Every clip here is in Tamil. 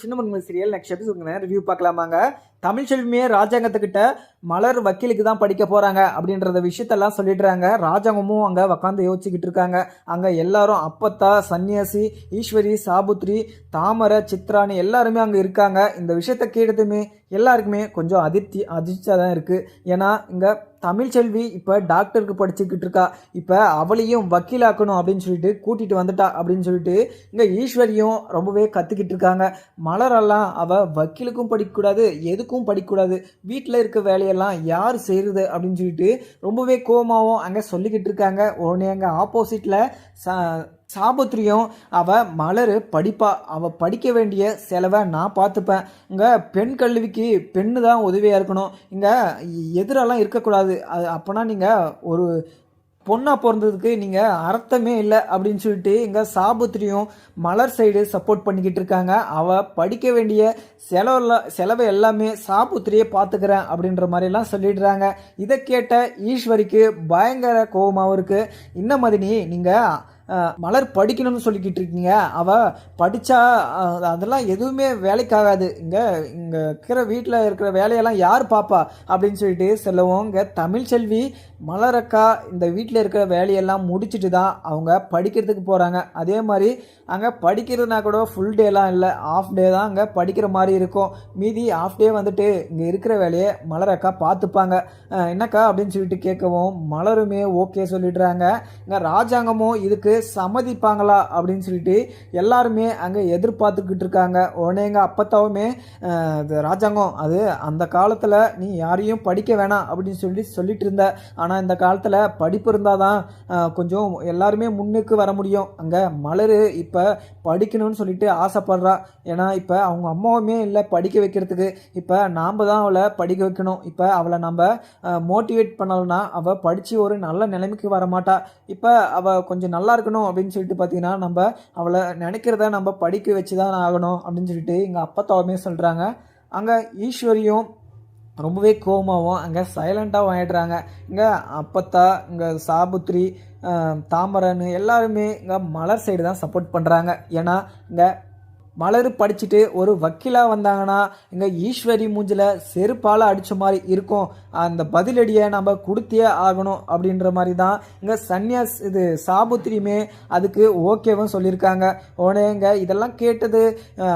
சின்ன மருமகள் சீரியல் நெக்ஸ்ட் எபிசோடுங்க ரிவ்யூ பார்க்கலாமாங்க. தமிழ் செல்வியே ராஜாங்கத்துக்கிட்ட மலர் வக்கீலுக்கு தான் படிக்க போகிறாங்க அப்படின்றத விஷயத்தெல்லாம் சொல்லிடுறாங்க. ராஜாங்கமும் அங்கே உக்காந்து யோசிச்சுக்கிட்டு இருக்காங்க. அங்கே எல்லாரும் அப்பத்தா சன்னியாசி ஈஸ்வரி சாபுத்ரி தாமரை சித்ராணி எல்லாருமே அங்கே இருக்காங்க. இந்த விஷயத்த கேட்டதுமே எல்லாருக்குமே கொஞ்சம் அதிர்ச்சி அதிர்ச்சியாக தான் இருக்குது ஏன்னா இங்கே தமிழ்ச்செல்வி இப்போ டாக்டருக்கு படிச்சுக்கிட்டு இருக்கா. இப்போ அவளையும் வக்கீலாக்கணும் அப்படின்னு சொல்லிட்டு கூட்டிகிட்டு வந்துட்டா அப்படின்னு சொல்லிட்டு இங்கே ஈஸ்வரியும் ரொம்பவே கற்றுக்கிட்டு இருக்காங்க. மலரெல்லாம் அவள் வக்கீலுக்கும் படிக்கக்கூடாது எதுக்கும் படிக்கக்கூடாது வீட்டில் இருக்க வேலையெல்லாம் யார் செய்கிறது அப்படின்னு சொல்லிட்டு ரொம்பவே கோமாவும் அங்கே சொல்லிக்கிட்டு இருக்காங்க. உடனே அங்கே ஆப்போசிட்டில் ச சாபுத்திரியும் அவ மலர் படிப்பா அவ படிக்க வேண்டிய செலவை நான் பார்த்துப்பேன். இங்கே பெண் கல்விக்கு பெண்ணு தான் உதவியாக இருக்கணும். இங்கே எதிரெல்லாம் இருக்கக்கூடாது. அது அப்போனா நீங்கள் ஒரு பொண்ணாக பிறந்ததுக்கு நீங்கள் அர்த்தமே இல்லை அப்படின்னு சொல்லிட்டு இங்கே சாபுத்திரியும் மலர் சைடு சப்போர்ட் பண்ணிக்கிட்டு இருக்காங்க. அவள் படிக்க வேண்டிய செலவெல்லாம் செலவை எல்லாமே சாபுத்திரியே பார்த்துக்கிறேன் அப்படின்ற மாதிரிலாம் சொல்லிடுறாங்க. இதை கேட்ட ஈஸ்வரிக்கு பயங்கர கோபமாகவும் இருக்குது இன்ன மதினி நீங்கள் மலர் படிக்கணும்னு சொல்லிக்கிட்டு இருக்கீங்க. அவள் படித்தா அதெல்லாம் எதுவுமே வேலைக்காகாது. இங்கே இங்கே இருக்கிற வீட்டில் இருக்கிற வேலையெல்லாம் யார் பாப்பா? அப்படின்னு சொல்லிட்டு சொல்லவும் இங்கே தமிழ் செல்வி மலரக்கா இந்த வீட்டில் இருக்கிற வேலையெல்லாம் முடிச்சுட்டு தான் அவங்க படிக்கிறதுக்கு போகிறாங்க அதே மாதிரி அங்கே படிக்கிறதுனா கூட ஃபுல் டேலாம் இல்லை. ஆஃப் டே தான் அங்கே படிக்கிற மாதிரி இருக்கும். மீதி ஆஃப் டே வந்துட்டு இங்கே இருக்கிற வேலையை மலரக்கா பார்த்துப்பாங்க. என்னக்கா அப்படின்னு சொல்லிட்டு கேட்கவும் மலருமே ஓகே சொல்லிடுறாங்க. இங்கே ராஜாங்கமும் இதுக்கு சம்மதிப்பாங்களா அப்படின்னு சொல்லிட்டு எல்லாருமே அங்கே எதிர்பார்த்துக்கிட்டு இருக்காங்க. உடனே எங்கள் அப்பத்தாவுமே ராஜாங்கம் அது அந்த காலத்தில் நீ யாரையும் படிக்க வேணாம் அப்படின்னு சொல்லி சொல்லிட்டு இருந்த. ஆனால் இந்த காலத்தில் படிப்பு இருந்தால் தான் கொஞ்சம் எல்லாருமே முன்னுக்கு வர முடியும். அங்கே மலர் இப்போ படிக்கணும்னு சொல்லிட்டு ஆசைப்படுறா. ஏன்னா இப்போ அவங்க அம்மாவுமே இல்லை படிக்க வைக்கிறதுக்கு. இப்போ நாம் தான் அவளை படிக்க வைக்கணும். இப்போ அவளை நம்ம மோட்டிவேட் பண்ணலைன்னா அவள் படித்து ஒரு நல்ல நிலைமைக்கு வர மாட்டா. இப்போ அவள் கொஞ்சம் நல்லா இருக்கணும் அப்படின்னு சொல்லிட்டு பார்த்தீங்கன்னா நம்ம அவளை நினைக்கிறத நம்ம படிக்க வச்சு தான் ஆகணும் அப்படின்னு சொல்லிட்டு எங்கள் அப்பா அப்பத்தாவுமே சொல்கிறாங்க அங்கே ஈஸ்வரியும் ரொம்பவே கோவமாகவும் அங்கே சைலண்ட்டாகவும் வாங்கிடுறாங்க இங்கே அப்பத்தா இங்கே சாபுத்ரி தாமரன் எல்லாருமே இங்கே மலர் சைடு தான் சப்போர்ட் பண்ணுறாங்க ஏன்னா இங்கே மலர் படிச்சுட்டு ஒரு வக்கீலாக வந்தாங்கன்னா இங்கே ஈஸ்வரி மூஞ்சில் செருப்பால் அடித்த மாதிரி இருக்கும். அந்த பதிலடியை நம்ம கொடுத்தே ஆகணும் அப்படின்ற மாதிரி தான் இங்கே சன்னியாஸ் இது சாபுத்திரியுமே அதுக்கு ஓகேவும் சொல்லியிருக்காங்க. உடனே இங்கே இதெல்லாம் கேட்டது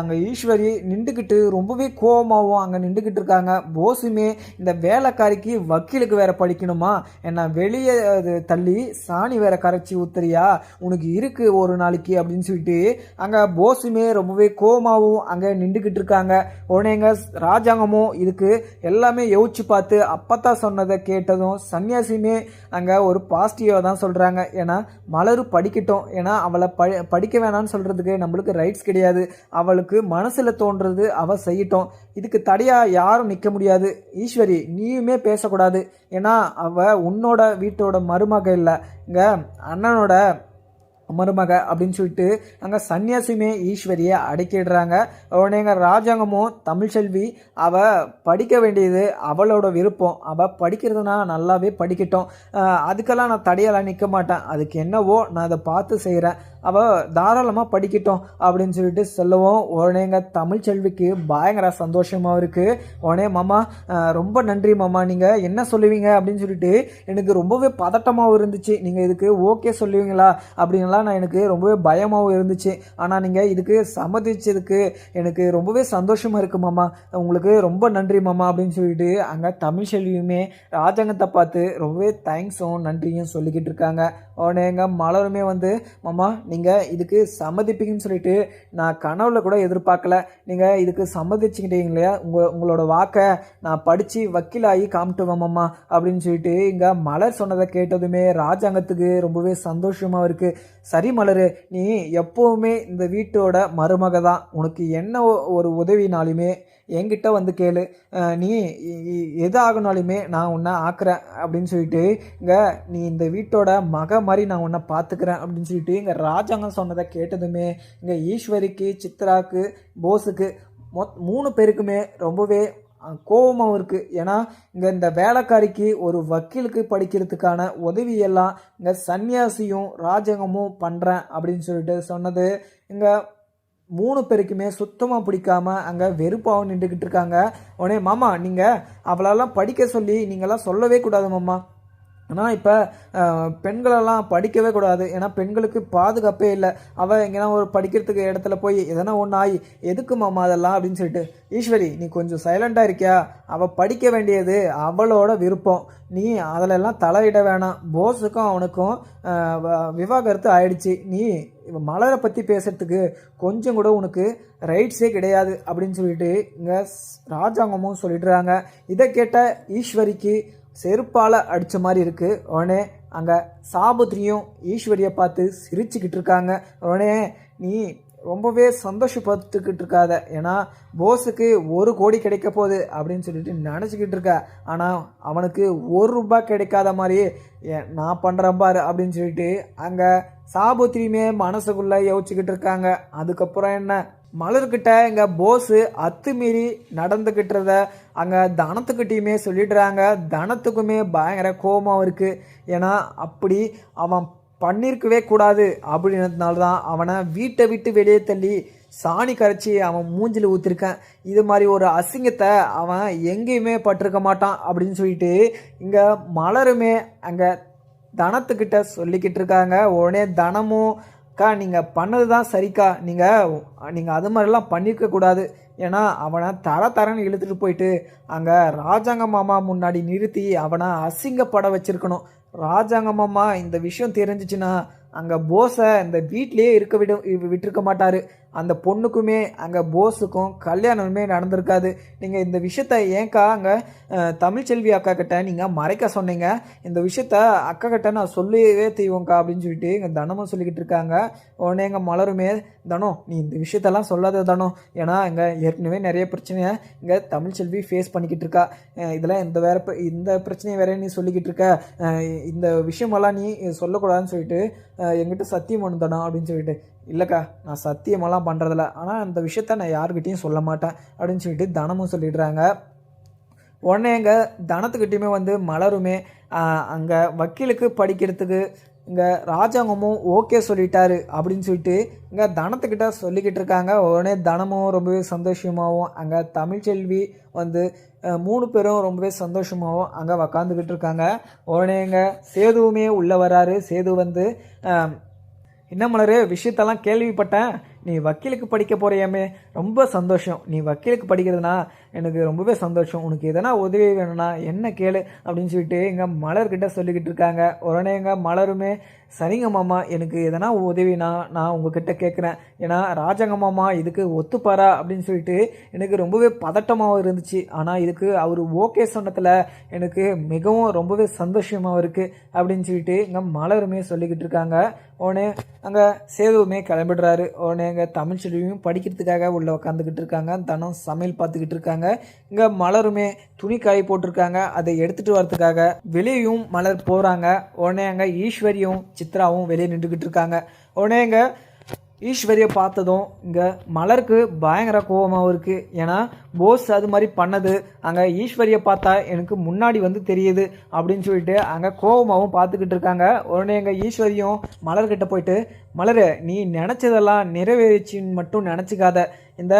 அங்கே ஈஸ்வரி நின்றுக்கிட்டு ரொம்பவே கோவமாகவும் அங்கே நின்றுக்கிட்டு இருக்காங்க. போஸுமே இந்த வேலைக்காரிக்கு வக்கீலுக்கு வேற படிக்கணுமா? என்ன வெளியே அது தள்ளி சாணி வேற கரைச்சி ஊத்துறியா? உனக்கு இருக்குது ஒரு நாளைக்கு அப்படின்னு சொல்லிட்டு அங்கே போஸுமே ரொம்பவே கோமாவும் அங்கே நின்றுக்கிட்டு இருக்காங்க உடனே எங்கள் ராஜாங்கமும் இதுக்கு எல்லாமே யோசிச்சு பார்த்து அப்பத்தா சொன்னதை கேட்டதும் சன்னியாசியுமே அங்கே ஒரு பாசிட்டிவாக தான் சொல்கிறாங்க ஏன்னா மலர் படிக்கட்டும். ஏன்னா அவளை ப படிக்க வேணாம்னு சொல்கிறதுக்கு நம்மளுக்கு ரைட்ஸ் கிடையாது. அவளுக்கு மனசில் தோன்றது அவள் செய்யட்டும். இதுக்கு தடையாக யாரும் நிற்க முடியாது. ஈஸ்வரி நீயுமே பேசக்கூடாது. ஏன்னா அவள் உன்னோட வீட்டோட மருமக இல்லை. இங்கே அண்ணனோட மருமக அப்படின்னு சொல்லிட்டு அங்கே சன்னியாசியுமே ஈஸ்வரியை அடக்கிடுறாங்க. உடனேங்க எங்கள் ராஜாங்கமும் தமிழ்ச்செல்வி அவள் படிக்க வேண்டியது அவளோட விருப்பம். அவள் படிக்கிறதுனா நல்லாவே படிக்கட்டும். அதுக்கெல்லாம் நான் தடையெல்லாம் நிற்க மாட்டேன். அதுக்கு என்னவோ நான் அதை பார்த்து செய்கிறேன் அவள் தாராளமாக படிக்கட்டும் அப்படின்னு சொல்லிட்டு சொல்லவும். உடனே எங்கள் தமிழ்ச்செல்விக்கு பயங்கர சந்தோஷமாக இருக்குது உடனே மாமா ரொம்ப நன்றி மாமா. நீங்கள் என்ன சொல்லுவீங்க? அப்படின்னு சொல்லிட்டு எனக்கு ரொம்பவே பதட்டமாகவும் இருந்துச்சு. நீங்கள் இதுக்கு ஓகே சொல்லுவீங்களா? அப்படின்லாம் நான் எனக்கு ரொம்பவே பயமாகவும் இருந்துச்சு. ஆனால் நீங்கள் இதுக்கு சம்மதிச்சதுக்கு எனக்கு ரொம்பவே சந்தோஷமாக இருக்குது மாமா. உங்களுக்கு ரொம்ப நன்றி மாமா அப்படின்னு சொல்லிட்டு அங்கே தமிழ் செல்வியுமே ராஜாங்கத்தை பார்த்து ரொம்பவே தேங்க்ஸும் நன்றியும் சொல்லிக்கிட்டு இருக்காங்க. உடனே எங்கள் மலருமே வந்து மாமா நீங்கள் இதுக்கு சம்மதிப்பீங்கன்னு சொல்லிட்டு நான் கனவுல கூட எதிர்பார்க்கல. நீங்கள் இதுக்கு சம்மதிச்சுக்கிட்டீங்க இல்லையா? உங்கள் உங்களோட வாக்கை நான் படித்து வக்கீலாகி காமிட்டு வாமம்மா அப்படின்னு சொல்லிட்டு இங்கே மலர் சொன்னதை கேட்டதுமே ராஜாங்கத்துக்கு ரொம்பவே சந்தோஷமாக இருக்குது சரி மலர் நீ எப்போவுமே இந்த வீட்டோட மருமக தான் உனக்கு என்ன ஒ- ஒரு உதவினாலுமே என்கிட்ட வந்து கேளு. நீ எது ஆகினாலுமே நான் உன்னை ஆக்குறேன் அப்படின்னு சொல்லிட்டு இங்கே நீ இந்த வீட்டோட மக மாதிரி நான் உன்னை பார்த்துக்கிறேன் அப்படின்னு சொல்லிட்டு இங்கே ராஜாங்கம் சொன்னதை கேட்டதுமே இங்கே ஈஸ்வரிக்கு சித்ராக்கு போஸுக்கு மொத் மூணு பேருக்குமே ரொம்பவே கோபமாகவும் இருக்குது ஏன்னா இங்கே இந்த வேலைக்காரிக்கு ஒரு வக்கீலுக்கு படிக்கிறதுக்கான உதவியெல்லாம் இங்கே சன்னியாசியும் ராஜாங்கமும் பண்ணுறேன் அப்படின்னு சொல்லிட்டு சொன்னது. இங்கே மூணு பேருக்குமே சுத்தமாக பிடிக்காம அங்கே வெறுப்பாகவும் நின்றுக்கிட்டு இருக்காங்க. உடனே மாமா நீங்கள் அவளெல்லாம் படிக்க சொல்லி நீங்களாம் சொல்லவே கூடாது மாமா. ஆனால் இப்போ பெண்களெல்லாம் படிக்கவே கூடாது. ஏன்னா பெண்களுக்கு பாதுகாப்பே இல்லை. அவள் எங்கேனா ஒரு படிக்கிறதுக்கு இடத்துல போய் எதனா ஒன்று ஆகி எதுக்கு மாமா அதெல்லாம்? அப்படின்னு சொல்லிட்டு ஈஸ்வரி நீ கொஞ்சம் சைலண்ட்டாக இருக்கியா? அவள் படிக்க வேண்டியது அவளோட விருப்பம். நீ அதிலெல்லாம் தலையிட வேணாம். போஸுக்கும் அவனுக்கும் விவாகரத்து ஆயிடுச்சு. நீ இவன் மலரை பற்றி பேசுகிறதுக்கு கொஞ்சம் கூட உனக்கு ரைட்ஸே கிடையாது. அப்படின்னு சொல்லிட்டு இங்கே ராஜாங்கமும் சொல்லிடுறாங்க. இதை கேட்ட ஈஸ்வரிக்கு செருப்பால் அடித்த மாதிரி இருக்குது உடனே அங்கே சாபுத்ரியும் ஈஸ்வரியை பார்த்து சிரிச்சுக்கிட்டு இருக்காங்க. உடனே நீ ரொம்பவே சந்தோஷப்பட்டுக்கிட்டு இருக்காத. ஏன்னா போஸுக்கு ஒரு கோடி கிடைக்க போகுது அப்படின்னு சொல்லிட்டு நினச்சிக்கிட்டு இருக்க. ஆனால் அவனுக்கு ஒரு ரூபாய் கிடைக்காத மாதிரி நான் பண்ணுறேன் பாரு அப்படின்னு சொல்லிட்டு அங்கே சாபுத்திரியுமே மனசுக்குள்ளே யோசிச்சுக்கிட்டு இருக்காங்க. அதுக்கப்புறம் என்ன? மலர்கிட்ட இங்கே போஸு அத்துமீறி நடந்துக்கிட்டுறத அங்கே தனத்துக்கிட்டையுமே சொல்லிடுறாங்க. தனத்துக்குமே பயங்கர கோபம் இருக்குது ஏன்னா அப்படி அவன் பண்ணியிருக்கவே கூடாது அப்படின்றதுனால தான் அவனை வீட்டை விட்டு வெளியே தள்ளி சாணி கரைச்சி அவன் மூஞ்சில் ஊற்றிருக்கேன் இது மாதிரி ஒரு அசிங்கத்தை அவன் எங்கேயுமே பட்டிருக்க மாட்டான் அப்படின்னு சொல்லிட்டு இங்கே மலருமே அங்கே தனத்துக்கிட்ட சொல்லிக்கிட்டு இருக்காங்க. உடனே தனமும் அக்கா நீங்கள் பண்ணது தான் சரிக்கா. நீங்கள் நீங்கள் அது மாதிரிலாம் பண்ணியிருக்க கூடாது. ஏன்னா அவனை தர தரன்னு இழுத்துட்டு போயிட்டு அங்கே ராஜாங்க மாமா முன்னாடி நிறுத்தி அவனை அசிங்கப்பட வச்சுருக்கணும். ராஜாங்க மாமா இந்த விஷயம் தெரிஞ்சிச்சுன்னா அங்கே போஸை இந்த வீட்லேயே இருக்க விட விட்டுருக்க மாட்டார். அந்த பொண்ணுக்குமே அங்கே போஸுக்கும் கல்யாணமே நடந்திருக்காது. நீங்கள் இந்த விஷயத்த ஏன்க்கா அங்கே தமிழ்ச்செல்வி அக்கா கிட்ட நீங்கள் மறைக்க சொன்னீங்க? இந்த விஷயத்த அக்கா கிட்ட நான் சொல்லவே செய்வோங்க்கா அப்படின்னு சொல்லிட்டு எங்கள் தனமும் சொல்லிக்கிட்டு இருக்காங்க. உடனே எங்கள் மலருமே தனம் நீ இந்த விஷயத்தெல்லாம் சொல்லாத தனம் ஏன்னா இங்கே ஏற்கனவே நிறைய பிரச்சனையை இங்கே தமிழ்ச்செல்வி ஃபேஸ் பண்ணிக்கிட்டு இருக்கா. இதெல்லாம் இந்த வேற இந்த பிரச்சனையை வேற நீ சொல்லிக்கிட்டு இருக்க. இந்த விஷயமெல்லாம் நீ சொல்லக்கூடாதுன்னு சொல்லிட்டு என்கிட்ட சத்தியம் பண்ணு தனம் அப்படின்னு சொல்லிட்டு இல்லைக்கா நான் சத்தியமெல்லாம் பண்ணுறதில்ல ஆனால் அந்த விஷயத்த நான் யாருக்கிட்டையும் சொல்ல மாட்டேன். அப்படின்னு சொல்லிட்டு தனமும் சொல்லிடுறாங்க. உடனே எங்கள் தனத்துக்கிட்டையுமே வந்து மலருமே. அங்கே வக்கீலுக்கு படிக்கிறதுக்கு இங்கே ராஜாங்கமும் ஓகே சொல்லிட்டாரு அப்படின்னு சொல்லிட்டு இங்கே தனத்துக்கிட்ட சொல்லிக்கிட்டு இருக்காங்க. உடனே தனமும் ரொம்பவே சந்தோஷமாகவும் அங்கே தமிழ்ச்செல்வி வந்து மூணு பேரும் ரொம்பவே சந்தோஷமாகவும் அங்கே உக்காந்துக்கிட்டு இருக்காங்க. உடனேங்க சேதுவுமே உள்ளே வராரு. சேது வந்து என்ன மலரு விஷயத்தெல்லாம் கேள்விப்பட்டேன். நீ வக்கீலுக்கு படிக்க போறியாமே? ரொம்ப சந்தோஷம். நீ வக்கீலுக்கு படிக்கிறதுனா எனக்கு ரொம்பவே சந்தோஷம். உனக்கு எதனா உதவி வேணும்னா என்ன கேளு அப்படின்னு சொல்லிட்டு எங்கள் மலர்கிட்ட சொல்லிக்கிட்டு இருக்காங்க. உடனே எங்கள் மலருமே சரிங்க மாமா எனக்கு எதனா உதவினா நான் உங்ககிட்ட கேட்குறேன் ஏன்னா ராஜங்க மாமா இதுக்கு ஒத்துப்பாரா அப்படின்னு சொல்லிட்டு எனக்கு ரொம்பவே பதட்டமாகவும் இருந்துச்சு. ஆனால் இதுக்கு அவர் ஓகே சொன்னதில் எனக்கு மிகவும் ரொம்பவே சந்தோஷமாகவும் இருக்குது அப்படின்னு சொல்லிட்டு இங்கே மலருமே சொல்லிக்கிட்டு இருக்காங்க. உடனே அங்கே சேதுவுமே கிளம்பிடுறாரு. உடனே அங்கே தமிழ் செல்வியும் படிக்கிறதுக்காக உள்ளே உட்காந்துக்கிட்டு இருக்காங்க. தனம் சமையல் பார்த்துக்கிட்டு இருக்காங்க. இங்கே மலருமே துணி காய போட்டிருக்காங்க. அதை எடுத்துகிட்டு வரதுக்காக வெளியும் மலர் போகிறாங்க உடனே அங்கே ஈஸ்வரியும் சித்ராவும் வெளியே நின்றுக்கிட்டு இருக்காங்க. உடனே அங்கே ஈஸ்வரியை பார்த்ததும் இங்கே மலருக்கு பயங்கர கோபமாகவும் இருக்குது ஏன்னா போஸ் அது மாதிரி பண்ணது அங்கே ஈஸ்வரியை பார்த்தா எனக்கு முன்னாடி வந்து தெரியுது அப்படின்னு சொல்லிட்டு அங்கே கோபமாகவும் பார்த்துக்கிட்டு இருக்காங்க. உடனே எங்கள் ஈஸ்வரியும் மலர்கிட்ட போயிட்டு மலர் நீ நினச்சதெல்லாம் நிறைவேறிச்சின்னு மட்டும் நினச்சிக்காத. இந்த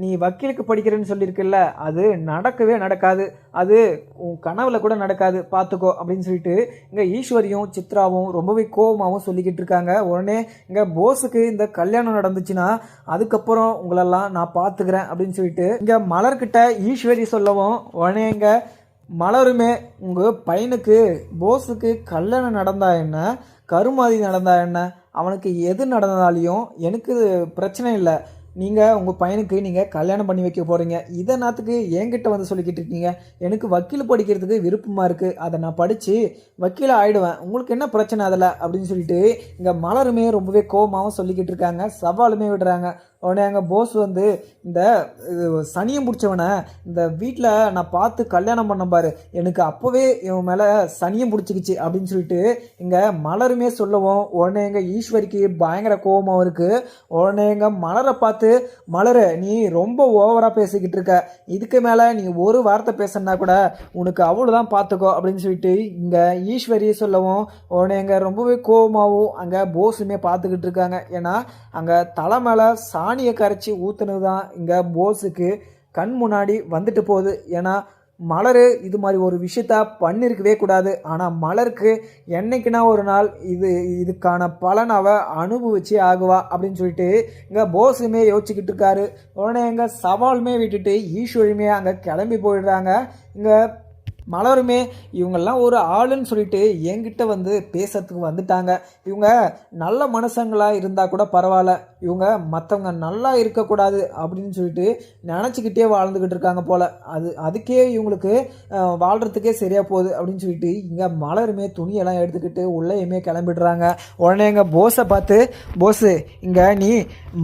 நீ வக்கீலுக்கு படிக்கிறேன்னு சொல்லியிருக்குல்ல அது நடக்கவே நடக்காது. அது உன் கனவில் கூட நடக்காது. பார்த்துக்கோ அப்படின்னு சொல்லிட்டு இங்கே ஈஸ்வரியும் சித்ராவும் ரொம்பவே கோபமாகவும் சொல்லிக்கிட்டு இருக்காங்க. உடனே இங்கே போஸுக்கு இந்த கல்யாணம் நடந்துச்சுன்னா அதுக்கப்புறம் உங்களெல்லாம் நான் பார்த்துக்கிறேன் அப்படின்னு சொல்லிட்டு இங்கே மலர்கிட்ட ஈஸ்வரி சொல்லவும் உடனே இங்கே மலருமே உங்கள் பையனுக்கு போஸுக்கு கல்யாணம் நடந்தா என்ன? கருமாதி நடந்தா என்ன? அவனுக்கு எது நடந்தாலையும் எனக்கு பிரச்சனை இல்லை. நீங்கள் உங்கள் பையனுக்கு நீங்கள் கல்யாணம் பண்ணி வைக்க போகிறீங்க இதை நாத்துக்கு என்கிட்ட வந்து சொல்லிக்கிட்டு இருக்கீங்க. எனக்கு வக்கீல் படிக்கிறதுக்கு விருப்பமாக இருக்குது அதை நான் படித்து வக்கீலாக ஆயிடுவேன். உங்களுக்கு என்ன பிரச்சனை அதில்? அப்படின்னு சொல்லிட்டு இங்கே மலருமே ரொம்பவே கோபமாகவும் சொல்லிக்கிட்டு இருக்காங்க. சவாலுமே விடுறாங்க. உடனே அங்கே போஸ் வந்து இந்த இது, பிடிச்சவனை இந்த வீட்டில் நான் பார்த்து கல்யாணம் பண்ண பாரு. எனக்கு அப்போவே இவன் மேலே சனியம் பிடிச்சிக்கிச்சு அப்படின்னு சொல்லிட்டு இங்கே மலருமே சொல்லவும் உடனே எங்கள் ஈஸ்வரிக்கு பயங்கர கோபமாக இருக்குது உடனே எங்கள் மலரை பார்த்து மலரு நீ ரொம்ப ஓவராக பேசிக்கிட்டு இருக்க. இதுக்கு மேலே நீ ஒரு வார்த்தை பேசுனா கூட உனக்கு அவ்வளோதான் பார்த்துக்கோ அப்படின்னு சொல்லிட்டு இங்கே ஈஸ்வரி சொல்லவும் உடனே எங்கள் ரொம்பவே கோபமாகவும் அங்கே போஸுமே பார்த்துக்கிட்டு இருக்காங்க. ஏன்னா அங்கே தலை மேலே சாணி சாணியை கரைச்சி ஊற்றுனது தான் இங்கே போஸுக்கு கண் முன்னாடி வந்துட்டு போகுது. ஏன்னா மலர் இது மாதிரி ஒரு விஷயத்த பண்ணியிருக்கவே கூடாது. ஆனால் மலருக்கு என்றைக்குனா ஒரு நாள் இது இதுக்கான பலன் அவள் அனுபவிச்சே ஆகுவா அப்படின்னு சொல்லிட்டு இங்கே போஸுமே யோசிச்சுக்கிட்டு இருக்காரு. உடனே எங்கள் சவாலுமே விட்டுட்டு ஈஸ்வரியுமே அங்கே கிளம்பி போயிடுறாங்க. இங்கே மலருமே இவங்கெல்லாம் ஒரு ஆளுன்னு சொல்லிட்டு என்கிட்ட வந்து பேசுறதுக்கு வந்துட்டாங்க. இவங்க நல்ல மனுஷங்களாக இருந்தால் கூட பரவாயில்ல. இவங்க மற்றவங்க நல்லா இருக்கக்கூடாது அப்படின்னு சொல்லிட்டு நினச்சிக்கிட்டே வாழ்ந்துக்கிட்டு இருக்காங்க போல். அது அதுக்கே இவங்களுக்கு வாழ்கிறதுக்கே சரியாக போகுது அப்படின்னு சொல்லிட்டு இங்கே மலருமே துணியெல்லாம் எடுத்துக்கிட்டு உள்ளேயுமே கிளம்பிடுறாங்க. உடனே எங்கள் போஸை பார்த்து போஸு இங்கே நீ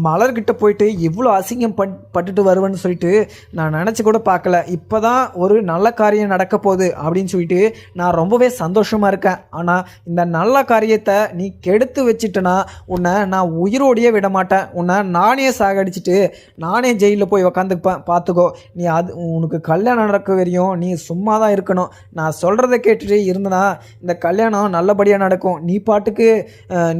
மலர்கிட்ட போயிட்டு இவ்வளோ அசிங்கம் பட் பட்டுட்டு வருவேன்னு சொல்லிட்டு நான் நினச்சி கூட பார்க்கல. இப்போ தான் ஒரு நல்ல காரியம் நடக்க போகுது அப்படின்னு சொல்லிட்டு நான் ரொம்பவே சந்தோஷமாக இருக்கேன். ஆனால் இந்த நல்ல காரியத்தை நீ கெடுத்து வச்சுட்டேன்னா உன்னை நான் உயிரோடையே விட மாட்டேன் உன்னை நானே சாகடிச்சிட்டு நானே ஜெயிலில் போய் உக்காந்துப்பேன். பார்த்துக்கோ நீ அது உனக்கு கல்யாணம் நடக்க வரையும் நீ சும்மா தான் இருக்கணும். நான் சொல்கிறத கேட்டுட்டு இருந்தனா இந்த கல்யாணம் நல்லபடியாக நடக்கும். நீ பாட்டுக்கு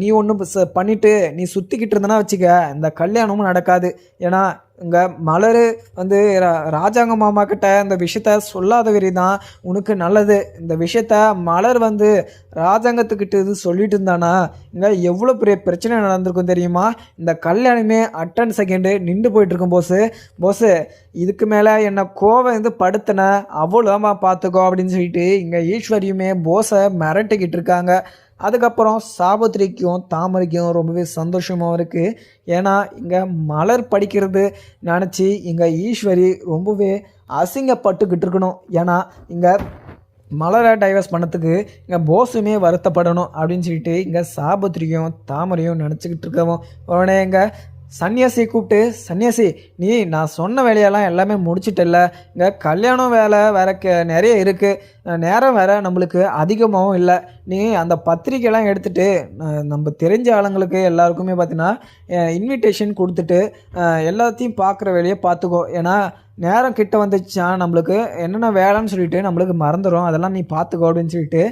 நீ ஒன்றும் பண்ணிவிட்டு நீ சுற்றிக்கிட்டு இருந்தனா வச்சுக்க இந்த கல்யாணமும் நடக்காது. ஏன்னா இங்கே மலர் வந்து ரா- ராஜாங்க மாமா கிட்ட இந்த விஷயத்த சொல்லாத வரி தான் உனக்கு நல்லது. இந்த விஷயத்த மலர் வந்து ராஜாங்கத்துக்கிட்ட இது சொல்லிட்டு இருந்தானா? இங்கே எவ்வளோ பெரிய பிரச்சனை நடந்திருக்கும் தெரியுமா? இந்த கல்யாணமே அட்டன் செகண்டு நின்று போயிட்டு இருக்கும் போஸு போஸு இதுக்கு மேலே என்னை கோவம் வந்து படுத்தின? அவ்வளோமா பார்த்துக்கோ அப்படின்னு சொல்லிட்டு இங்கே ஈஸ்வரியுமே போஸை மிரட்டிக்கிட்டு இருக்காங்க. அதுக்கப்புறம் சாபத்திரிக்கும் தாமரைக்கும் ரொம்பவே சந்தோஷமாகவும் இருக்குது ஏன்னா இங்கே மலர் படிக்கிறது நினச்சி இங்கே ஈஸ்வரி ரொம்பவே அசிங்கப்பட்டுக்கிட்டு இருக்கணும். ஏன்னா இங்கே மலரை டைவர்ஸ் பண்ணத்துக்கு இங்கே போஸுமே வருத்தப்படணும் அப்படின்னு சொல்லிட்டு இங்கே சாபத்திரியும் தாமரையும் நினச்சிக்கிட்டு இருக்கவும் உடனே இங்கே சன்னியாசி கூப்பிட்டு சன்னியாசி நீ நான் சொன்ன வேலையெல்லாம் எல்லாமே முடிச்சிட்டல இங்கே கல்யாணம் வேலை வேற கே நிறைய இருக்குது நேரம் வேறு நம்மளுக்கு அதிகமாகவும் இல்லை. நீ அந்த பத்திரிக்கைலாம் எடுத்துட்டு நம்ம தெரிஞ்ச ஆளுங்களுக்கு எல்லாருக்குமே பார்த்தீங்கன்னா இன்விடேஷன் கொடுத்துட்டு எல்லாத்தையும் பார்க்குற வேலையை பார்த்துக்கோ ஏன்னா நேரம் கிட்ட வந்துச்சுன்னா நம்மளுக்கு என்னென்ன வேலைன்னு சொல்லிட்டு நம்மளுக்கு மறந்துடும் அதெல்லாம் நீ பார்த்துக்கோ அப்படின்னு சொல்லிட்டு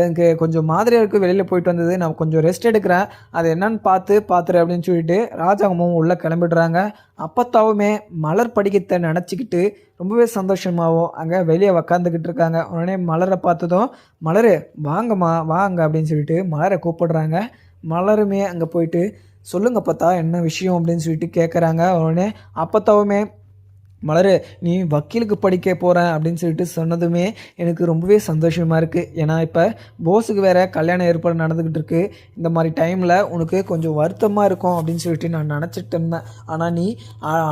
எனக்கு கொஞ்சம் மாதிரியாக இருக்குது வெளியில் போயிட்டு வந்தது. நான் கொஞ்சம் ரெஸ்ட் எடுக்கிறேன். அது என்னன்னு பார்த்து பார்த்துரு அப்படின்னு சொல்லிட்டு ராஜாங்கமும் உள்ளே கிளம்பிடுறாங்க. அப்பத்தாவுமே மலர் படிக்கத்தை நினச்சிக்கிட்டு ரொம்பவே சந்தோஷமாகவும் அங்கே வெளியே உக்காந்துக்கிட்டு இருக்காங்க. உடனே மலரை பார்த்ததும் மலர் வாங்கம்மா வாங்க அப்படின்னு சொல்லிட்டு மலரை கூப்பிடுறாங்க. மலருமே அங்கே போயிட்டு சொல்லுங்க அப்பத்தா என்ன விஷயம்? அப்படின்னு சொல்லிட்டு கேட்குறாங்க உடனே அப்பத்தாவுமே மலர் நீ வக்கீலுக்கு படிக்க போகிறேன் அப்படின்னு சொல்லிட்டு சொன்னதுமே எனக்கு ரொம்பவே சந்தோஷமாக இருக்குது ஏன்னா இப்போ போஸுக்கு வேறு கல்யாண ஏற்பாடு நடந்துக்கிட்டு இருக்கு. இந்த மாதிரி டைமில் உனக்கு கொஞ்சம் வருத்தமாக இருக்கும் அப்படின்னு சொல்லிட்டு நான் நினச்சிட்டு இருந்தேன். ஆனால் நீ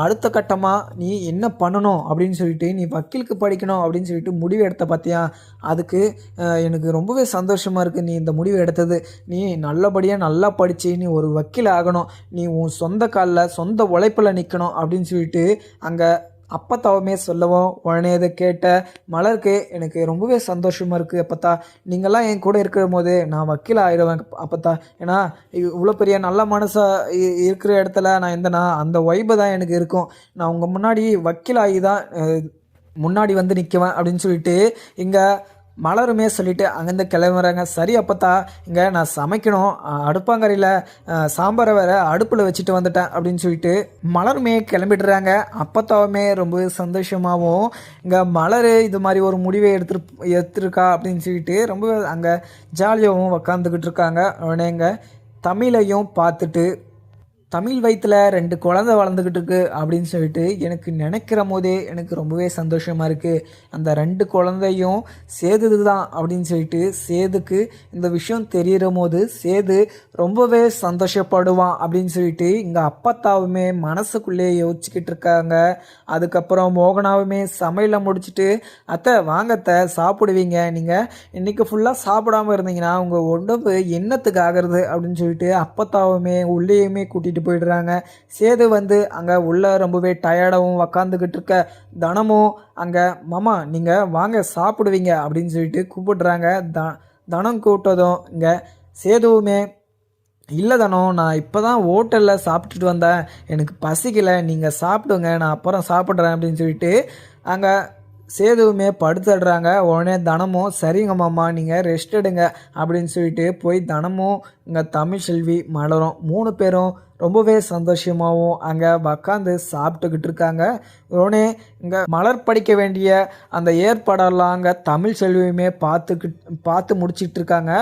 அடுத்த கட்டமாக நீ என்ன பண்ணணும் அப்படின்னு சொல்லிட்டு நீ வக்கீலுக்கு படிக்கணும் அப்படின்னு சொல்லிட்டு முடிவு எடுத்த பார்த்தியா அதுக்கு எனக்கு ரொம்பவே சந்தோஷமாக இருக்குது நீ இந்த முடிவு எடுத்தது. நீ நல்லபடியாக நல்லா படித்து நீ ஒரு வக்கீல் ஆகணும். நீ உன் சொந்த காலில் சொந்த உழைப்பில் நிற்கணும் அப்படின்னு சொல்லிட்டு அங்கே அப்பத்தாவுமே சொல்லவும் உடனே இதை கேட்ட மலருக்கு எனக்கு ரொம்பவே சந்தோஷமாக இருக்குது அப்பத்தா நீங்கள்லாம் என் கூட இருக்கிற போது நான் வக்கீல் ஆயிடுவேன் அப்பத்தா. ஏன்னா இவ்வளோ பெரிய நல்ல மனசாக இருக்கிற இடத்துல நான் இருந்தேனா அந்த ஒய்பு தான் எனக்கு இருக்கும். நான் உங்கள் முன்னாடி வக்கீல் ஆகி தான் முன்னாடி வந்து நிற்குவேன் அப்படின்னு சொல்லிட்டு இங்கே மலருமே சொல்லிட்டு அங்கேருந்து கிளம்புறாங்க. சரி அப்பத்தா இங்கே நான் சமைக்கணும். அடுப்பாங்கரையில் சாம்பாரை வேற அடுப்பில் வச்சுட்டு வந்துட்டேன் அப்படின்னு சொல்லிட்டு மலருமே கிளம்பிடுறாங்க. அப்பத்தாவுமே ரொம்ப சந்தோஷமாகவும் இங்கே மலர் இது மாதிரி ஒரு முடிவை எடுத்துரு எடுத்துருக்கா அப்படின்னு சொல்லிட்டு ரொம்ப அங்கே ஜாலியாகவும் உக்காந்துக்கிட்டு இருக்காங்க. உடனே இங்கே தமிழையும் பார்த்துட்டு தமிழ் வயிற்றில் ரெண்டு குழந்தை வளர்ந்துக்கிட்டு இருக்கு அப்படின்னு சொல்லிட்டு எனக்கு நினைக்கிற போதே எனக்கு ரொம்பவே சந்தோஷமாக இருக்குது அந்த ரெண்டு குழந்தையும் சேதுது தான் அப்படின்னு சொல்லிட்டு சேதுக்கு இந்த விஷயம் தெரிகிற போது சேது ரொம்பவே சந்தோஷப்படுவான் அப்படின்னு சொல்லிட்டு இங்கே அப்பத்தாவுமே மனசுக்குள்ளே யோசிச்சுக்கிட்டு இருக்காங்க. அதுக்கப்புறம் மோகனாவுமே சமையலை முடிச்சுட்டு அத்தை வாங்க அத்தை சாப்பிடுவீங்க. நீங்கள் இன்றைக்கி ஃபுல்லாக சாப்பிடாம இருந்தீங்கன்னா உங்கள் உடம்பு என்னத்துக்கு ஆகிறது? அப்படின்னு சொல்லிட்டு அப்பத்தாவுமே உள்ளேயுமே கூட்டிகிட்டு போயிடுறாங்க. சேது வந்து அங்கே உள்ளே ரொம்பவே டயர்டாகவும் உக்காந்துக்கிட்டு இருக்க தனமும் அங்கே மாமா நீங்கள் வாங்க சாப்பிடுவீங்க அப்படின்னு சொல்லிட்டு கூப்பிடுறாங்க. த தனம் கூப்பிட்டதும் இங்கே சேதுவுமே இல்லை தானோ நான் இப்போ தான் ஹோட்டலில் சாப்பிட்டுட்டு வந்தேன். எனக்கு பசிக்கலை. நீங்கள் சாப்பிடுங்க. நான் அப்புறம் சாப்பிட்றேன் அப்படின்னு சொல்லிட்டு அங்கே சேதுவுமே படுத்துடுறாங்க. உடனே தனமும் சரிங்க மாமா நீங்கள் ரெஸ்ட் எடுங்க அப்படின்னு சொல்லிட்டு போய் தனமும் இங்கே தமிழ் செல்வி மலரும். மூணு பேரும் ரொம்பவே சந்தோஷமாகவும் அங்கே உக்காந்து சாப்பிட்டுக்கிட்டு இருக்காங்க. உடனே இங்கே மலர் படிக்க வேண்டிய அந்த ஏற்பாடெல்லாம் அங்கே தமிழ் செல்வியுமே பார்த்துக்கிட்டு பார்த்து முடிச்சிட்டு இருக்காங்க.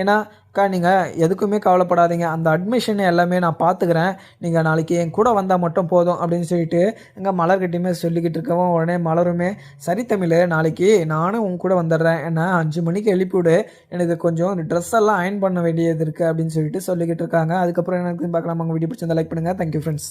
ஏன்னா அக்கா நீங்கள் எதுக்குமே கவலைப்படாதீங்க. அந்த அட்மிஷன் எல்லாமே நான் பார்த்துக்கிறேன் நீங்கள் நாளைக்கு என் கூட வந்தால் மட்டும் போதும் அப்படின்னு சொல்லிட்டு எங்கள் மலர்கிட்டையுமே சொல்லிக்கிட்டு இருக்கவும் உடனே மலருமே சரி தமிழ் நாளைக்கு நானும் உன் கூட வந்துடுறேன். என்ன அஞ்சு மணிக்கு எழுப்பிவிடு எனக்கு கொஞ்சம் ட்ரெஸ் எல்லாம் அயன் பண்ண வேண்டியது இருக்குது அப்படின்னு சொல்லிட்டு சொல்லிக்கிட்டு இருக்காங்க. அதுக்கப்புறம் எனக்கு பார்க்கலாம். அவங்க வீடியோ பிடிச்சிருந்தா லைக் பண்ணுங்கள் தேங்க்யூ ஃப்ரெண்ட்ஸ்